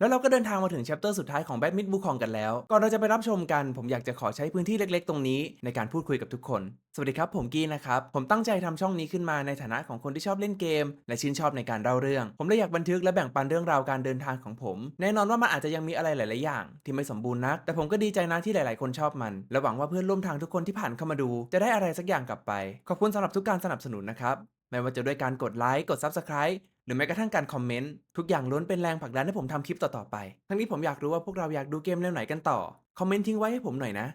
แล้วเราก็เดินทางมาถึงแชปเตอร์สุดท้ายของแบทมิดบูคองกันแล้ว ก่อนเราจะไปรับชมกัน ผมอยากจะขอใช้พื้นที่เล็กๆ ตรงนี้ในการพูดคุยกับทุกคน สวัสดีครับ ผมกี้นะครับ ผมตั้งใจทำช่องนี้ขึ้นมาในฐานะของคนที่ชอบเล่นเกม และชื่นชอบในการเล่าเรื่อง ผมเลยอยากบันทึกและแบ่งปันเรื่องราวการเดินทางของผม แน่นอนว่ามันอาจจะยังมีอะไรหลาย ๆ อย่าง ที่ไม่สมบูรณ์นัก แต่ผมก็ดีใจนะที่หลาย ๆ คนชอบมัน และหวังว่าเพื่อนร่วมทางทุกคนที่ผ่านเข้ามาดู จะได้อะไรสักอย่างกลับไป ขอบคุณสำหรับทุกการสนับสนุนนะครับไม่ว่าจะด้วยการกดไลค์กด Subscribe รือแม้กระทั่งการคอมเมนต์ ทุกอย่างล้วนเป็นแรงผลักดันให้ผมทำคลิปต่อๆไป ทั้งนี้ผมอยากรู้ว่าพวกเราอยากดูเกมแนวไหนกันต่อ คอมเมนต์ทิ้งไว้ให้ผมหน่อยนะ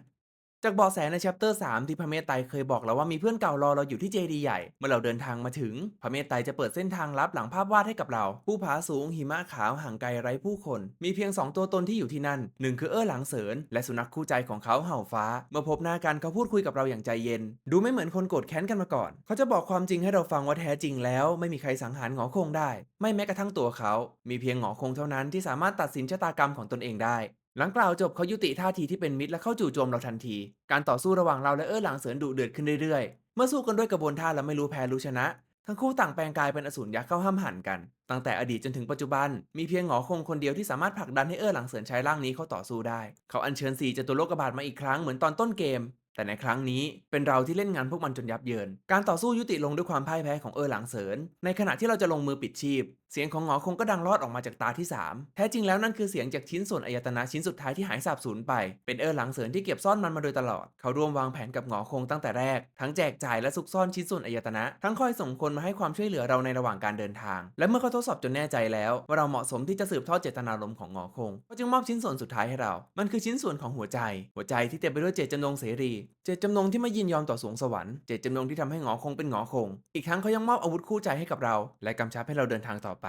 จากเบาะแสใน chapter 3ที่พระเมตไตรเคยบอกเราว่ามีเพื่อนเก่ารอเราอยู่ที่เจดีย์ใหญ่ เมื่อเราเดินทางมาถึง พระเมตไตรจะเปิดเส้นทางลับหลังภาพวาดให้กับเรา ผู้ผาสูงหิมะขาวห่างไกลไร้ผู้คน มีเพียง 2 ตัวตนที่อยู่ที่นั่นหนึ่งคือเอ้อหลังเสริญและสุนัขคู่ใจของเขาเห่าฟ้า เมื่อพบหน้ากันเขาพูดคุยกับเราอย่างใจเย็น ดูไม่เหมือนคนโกรธแค้นกันมาก่อน เขาจะบอกความจริงให้เราฟังว่าแท้จริงแล้ว ไม่มีใครสังหารหงอคงได้ ไม่แม้กระทั่งตัวเขา มีเพียงหงอคงเท่านั้นที่สามารถตัดสินชะตากรรมของตนเองได้ หลังกล่าวจบเขายุติท่าทีที่เป็นมิตรและเข้าจู่โจมเราทันที การต่อสู้ระหว่างเราและเอ้อหลังเสริญดุเดือดขึ้นเรื่อยๆ เมื่อสู้กันด้วยกระบวนท่าและไม่รู้แพ้รู้ชนะ ทั้งคู่ต่างแปลงกายเป็นอสูรยักษ์เข้าห้ามหันกัน ตั้งแต่อดีตจนถึงปัจจุบัน มีเพียงหงอคงคนเดียวที่สามารถผลักดันให้เอ้อหลังเสริญใช้ร่างนี้เข้าต่อสู้ได้ เขาอัญเชิญสีจตุโลกบาทมาอีกครั้งเหมือนตอนต้นเกม แต่ในครั้งนี้เป็นเราที่เล่นงานพวกมันจนยับเยิน การต่อสู้ยุติลงด้วยความพ่ายแพ้ของเออหลังเสริญในขณะที่เราจะลงมือปิดชีพ เสียงของหงอคงก็ดังลอดออกมาจากตาที่ 3 แท้จริงแล้วนั่นคือเสียงจากชิ้นส่วนอายตนะชิ้นสุดท้ายที่หายสาบสูญไป เป็นเออหลังเสริญที่เก็บซ่อนมันมาโดยตลอด เขาร่วมวางแผนกับหงอคงตั้งแต่แรก ทั้งแจกจ่ายและซุกซ่อนชิ้นส่วนอายตนะ ทั้งคอยส่งคนมาให้ความช่วยเหลือเราในระหว่างการเดินทาง และเมื่อเขาทดสอบจนแน่ใจแล้ว ว่าเราเหมาะสมที่จะสืบทอดเจตนารมณ์ของหงอคงเขาจึงมอบชิ้นส่วนสุดท้ายให้เรา มันคือชิ้นส่วนของหัวใจ หัวใจที่เต็มไปด้วยเจตจำนงเสรี เจตจำนงที่ไม่ยินยอมต่อสวงสวรรค์เจตจำนงที่ทำให้หงอคงเป็นหงอคง อีกทั้งเขายังมอบอาวุธคู่ใจให้กับเรา และกำชับให้เราเดินทางต่อไปไป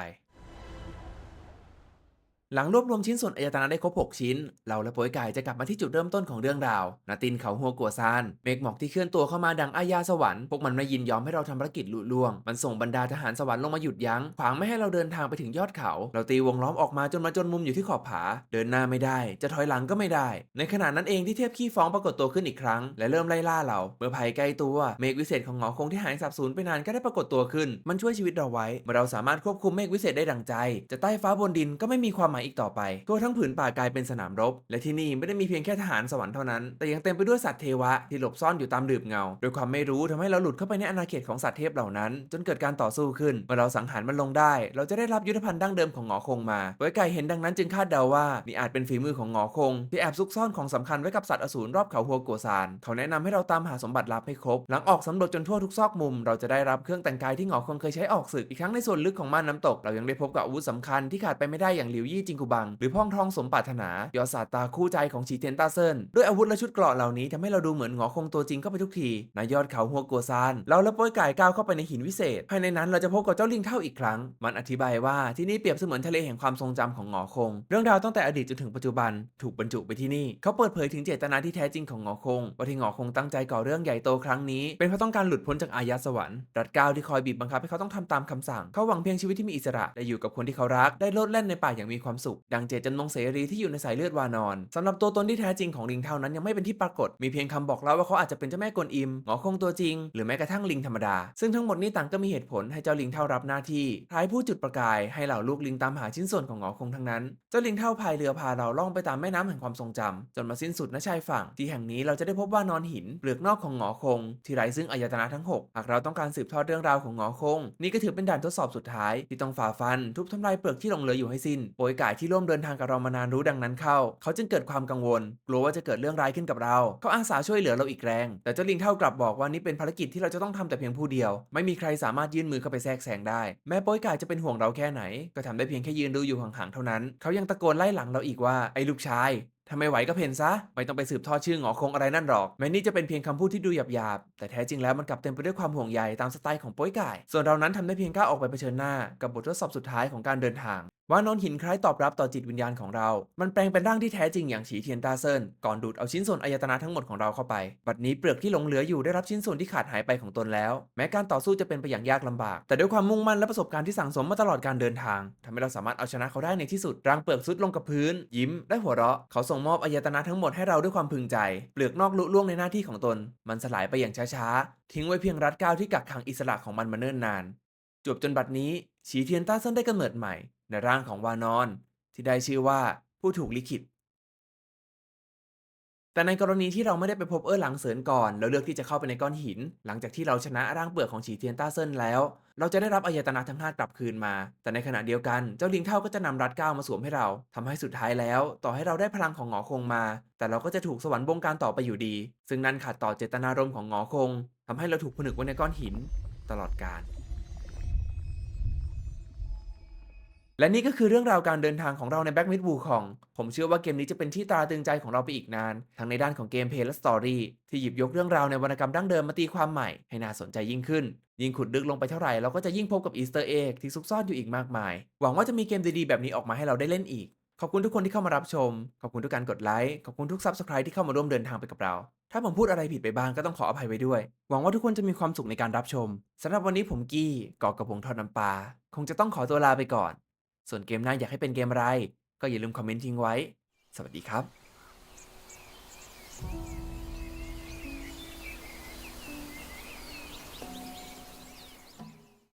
หลังรวบรวมชิ้นส่วนอายตนะได้ครบ 6 ชิ้น เราและโปยไก่จะกลับมาที่จุดเริ่มต้นของเรื่องราวนาตินเขาหัวกัวซาน เมฆหมอกที่เคลื่อนตัวเข้ามาดังอายาสวรรค์ พวกมันไม่ยินยอมให้เราทำภารกิจลุล่วง มันส่งบรรดาทหารสวรรค์ลงมาหยุดยั้ง ขวางไม่ให้เราเดินทางไปถึงยอดเขา เราตีวงล้อมออกมาจนมาจนมุมอยู่ที่ขอบผา เดินหน้าไม่ได้ จะถอยหลังก็ไม่ได้ ในขณะนั้นเองที่เทพขี้ฟ้องปรากฏตัวขึ้นอีกครั้ง และเริ่มไล่ล่าเรา เมื่อภัยใกล้ตัว เมฆวิเศษของหงอคงที่หายสับสูญไปนานก็ได้ปรากฏตัวขึ้น มันช่วยชีวิตเราไว้ เมื่อเราสามารถควบคุมเมฆวิเศษได้ดังใจ จะใต้ฟ้าบนดินก็ไม่มีความหมายอีกต่อไป ทั่วทั้งผืนป่ากลายเป็นสนามรบ และที่นี่ไม่ได้มีเพียงแค่ทหารสวรรค์เท่านั้น แต่ยังเต็มไปด้วยสัตว์เทวะที่หลบซ่อนอยู่ตามหลืบเงา โดยความไม่รู้ทำให้เราหลุดเข้าไปในอาณาเขตของสัตว์เทพเหล่านั้น จนเกิดการต่อสู้ขึ้น เมื่อเราสังหารมันลงได้ เราจะได้รับยุทธภัณฑ์ดั้งเดิมของหงอคงมาโดยไก่เห็นดังนั้นจึงคาดเดาว่านี่อาจเป็นฝีมือของหงอคง ที่แอบซุกซ่อนของสำคัญไว้กับสัตว์อสูรรอบเขาหัวโกซาน เขาแนะนำให้เราตามหาสมบัติลับให้ครบ หลังออกสำรวจจนทั่วทุกซอกมุม เราจะได้รับเครื่องแต่งกายที่หงอคงเคยใช้ออกศึก อีกครั้งในส่วนลึกของม่านน้ำตก เรายังได้พบกับอาวุธสำคัญที่ขาดไปไม่ได้อย่างหลิวยี่จิงกุบัง หรือพ่องทองสมปรารถนายอดสาตตาคู่ใจของฉีเทียนต้าเซินด้วยอาวุธและชุดเกราะเหล่านี้ทำให้เราดูเหมือนหงอคงตัวจริงเข้าไปทุกทีนายยอดเขาหัวโกซานเราและป้ยไก่ก้าวเข้าไปในหินวิเศษ ภายในนั้นเราจะพบกับเจ้าลิงเท่าอีกครั้ง มันอธิบายว่าที่นี่เปรียบเสมือนทะเลแห่งความทรงจำของหงอคง เรื่องราวตั้งแต่อดีตจนถึงปัจจุบัน ถูกบรรจุไปที่นี่ เขาเปิดเผยถึงเจตนาที่แท้จริงของหงอคงว่าที่หงอคงตั้งใจก่อเรื่องใหญ่โตครั้งนี้ เป็นเพราะต้องการหลุดพ้นจากอายะสวรรค์รัดก้าที่คอยบีบบังคับให้เขาต้องทำตามคำสั่ง เขาหวังเพียงชีวิตที่มีอิสระและอยู่กับคนที่เขารักได้โลดแล่นในป่าอย่างมีความสุข ดังเจตจำนงเสรีที่อยู่ในสายเลือดวานอนสำหรับตัวตนที่แท้จริงของลิงเท่านั้นยังไม่เป็นที่ปรากฏ มีเพียงคำบอกเล่าว่าเขาอาจจะเป็นเจ้าแม่กวนอิมหงอคงตัวจริง หรือแม้กระทั่งลิงธรรมดา ซึ่งทั้งหมดนี้ต่างก็มีเหตุผลให้เจ้าลิงเท่ารับหน้าที่ท้ายผู้จุดประกายให้เหล่าลูกลิงตามหาชิ้นส่วนของหงอคงทั้งนั้น เจ้าลิงเท่าพายเรือพาเราล่องไปตามแม่น้ำแห่งความทรงจำจนมาสิ้นสุดณชายฝั่ง ที่แห่งนี้เราจะได้พบว่านอนหินเปลือกนอกของหงอคง ที่ไร้ซึ่งอายตนะทั้ง 6 หากเราต้องการสืบทอดเรื่องราวของหงอคง นี่ก็ถือเป็นด่านทดสอบสุดท้ายที่ต้องฝ่าฟันทุบทำลายเปลือกที่หลงเหลืออยู่ให้สิ้นโปยก่ายที่ร่วมเดินทางกับเรามานานรู้ดังนั้นเข้า เขาจึงเกิดความกังวล กลัวว่าจะเกิดเรื่องร้ายขึ้นกับเรา เขาอาสาช่วยเหลือเราอีกแรง แต่เจ้าลิงเท่ากลับบอกว่านี่เป็นภารกิจที่เราจะต้องทำแต่เพียงผู้เดียว ไม่มีใครสามารถยื่นมือเข้าไปแทรกแซงได้ แม้โป้ยก่ายจะเป็นห่วงเราแค่ไหน ก็ทำได้เพียงแค่ยืนดูอยู่ห่างๆเท่านั้น เขายังตะโกนไล่หลังเราอีกว่าไอ้ลูกชายถ้าไมไหวก็เพนซะ ไม่ต้องไปสืบทอดชื่อหงอคงอะไรนั่นหรอก แม้นี่จะเป็นเพียงคำพูดที่ดูหยาบๆ แต่แท้จริงแล้วมันกลับเต็มไปด้วยความห่วงใยตามสไตล์ของป้ยก่ายส่วนเรานั้นทำได้เพียงก้าวออกไปเผชิญหน้า กับบททดสอบสุดท้ายของการเดินทางว่านอนหินคล้ายตอบรับต่อจิตวิญญาณของเรา มันแปลงเป็นร่างที่แท้จริงอย่างฉีเทียนตาเซินก่อนดูดเอาชิ้นส่วนอายตนะทั้งหมดของเราเข้าไป บัดนี้เปลือกที่หลงเหลืออยู่ได้รับชิ้นส่วนที่ขาดหายไปของตนแล้ว แม้การต่อสู้จะเป็นไปอย่างยากลำบาก แต่ด้วยความมุ่งมั่นและประสบการณ์ที่สั่งสมมาตลอดการเดินทางทำให้เราสามารถเอาชนะเขาได้ในที่สุด ร่างเปลือกซุดลงกับพื้น ยิ้ม และหัวเราะ เขาส่งมอบอายตนะทั้งหมดให้เราด้วยความพึงใจ เปลือกนอกลุล่วงในหน้าที่ของตน มันสลายไปอย่างช้าๆ ทิ้งไว้เพียงรัดก้าที่กักขังอิสระของมันมาเนิ่นนานจวบจนบัดนี้ ฉีเทียนต้าเซินได้กำเนิดใหม่ในร่างของวานอน ที่ได้ชื่อว่าผู้ถูกลิขิต แต่ในกรณีที่เราไม่ได้ไปพบเออร์หลังเสินก่อนแล้วเลือกที่จะเข้าไปในก้อนหิน หลังจากที่เราชนะร่างเปลือกของฉีเทียนต้าเซินแล้ว เราจะได้รับอายตนะทั้ง5กลับคืนมา แต่ในขณะเดียวกันเจ้าลิงเท่าก็จะนำรัดก้าวมาสวมให้เราทำให้สุดท้ายแล้ว ต่อให้เราได้พลังของหงอคงมา แต่เราก็จะถูกสวรรค์บงการต่อไปอยู่ดี ซึ่งนั่นขัดต่อเจตนารมณ์ของหงอคงทำให้เราถูกผนึกไว้ในก้อนหิน ตลอดกาล และนี่ก็คือเรื่องราวการเดินทางของเราใน Black Myth Wukong ผมเชื่อว่าเกมนี้จะเป็นที่ตราตึงใจของเราไปอีกนาน ทั้งในด้านของเกมเพลย์และสตอรี่ที่หยิบยกเรื่องราวในวรรณกรรมดั้งเดิมมาตีความใหม่ ให้น่าสนใจยิ่งขึ้น ยิ่งขุดลึกลงไปเท่าไหร่เราก็จะยิ่งพบกับอีสเตอร์เอ็กที่ซุกซ่อนอยู่อีกมากมาย หวังว่าจะมีเกมดีๆแบบนี้ออกมาให้เราได้เล่นอีก ขอบคุณทุกคนที่เข้ามารับชม ขอบคุณทุกการกดไลค์ ขอบคุณทุก Subscribe ที่เข้ามาร่วมเดินทางไปกับเรา ถ้าผมพูดอะไรผิดไปบ้างก็ต้องขออภัยไว้ด้วย หวังว่าทุกคนจะมีความสุขในการรับชมสำหรับวันนี้ผมกี้กอกระพงทอดน้ำปลาคงจะต้องขอตัวลาไปก่อน ส่วนเกมหน้าอยากให้เป็นเกมอะไร ก็อย่าลืมคอมเมนต์ทิ้งไว้ สวัสดีครับ